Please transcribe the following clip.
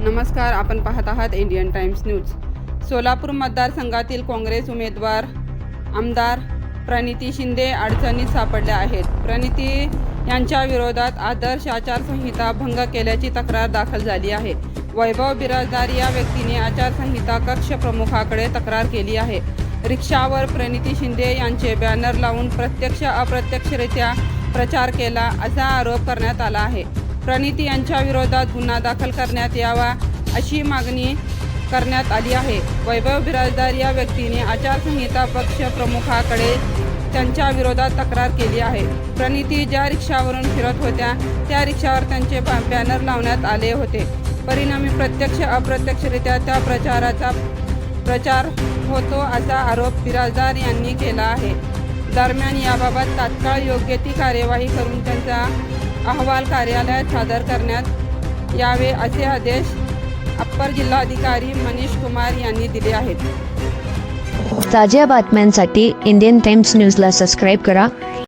नमस्कार आपण पाहत आहात इंडियन टाइम्स न्यूज. सोलापूर मतदारसंघातील काँग्रेस उमेदवार आमदार प्रणिती शिंदे अडचणीत सापडल्या आहेत. प्रणिती यांच्या विरोधात आदर्श आचारसंहिता भंग केल्याची तक्रार दाखल झाली आहे. वैभव बिराजदार या व्यक्तीने आचारसंहिता कक्ष प्रमुखाकडे तक्रार केली आहे. रिक्षावर प्रणिती शिंदे यांचे बॅनर लावून प्रत्यक्ष अप्रत्यक्षरित्या प्रचार केला असा आरोप करण्यात आला आहे. प्रणिती यांच्या विरोधात गुन्हा दाखल करण्यात यावा अशी मागणी करण्यात आली आहे. वैभव बिराजदार या व्यक्तीने आचारसंहिता पक्ष प्रमुखाकडे त्यांच्या विरोधात तक्रार केली आहे. प्रणिती ज्या रिक्षावरून फिरत होत्या त्या रिक्षावर त्यांचे बॅनर लावण्यात आले होते. परिणामी प्रत्यक्ष अप्रत्यक्षरित्या त्या प्रचाराचा प्रचार होतो असा आरोप बिराजदार यांनी केला आहे. दरम्यान याबाबत तात्काळ योग्य ती कार्यवाही करून त्यांचा अहवाल कार्यालयात सादर करण्यात यावे असे आदेश अप्पर जिल्हाधिकारी मनीष कुमार यांनी दिले आहेत. ताज्या बातम्यांसाठी इंडियन टाइम्स न्यूजला सबस्क्राईब करा.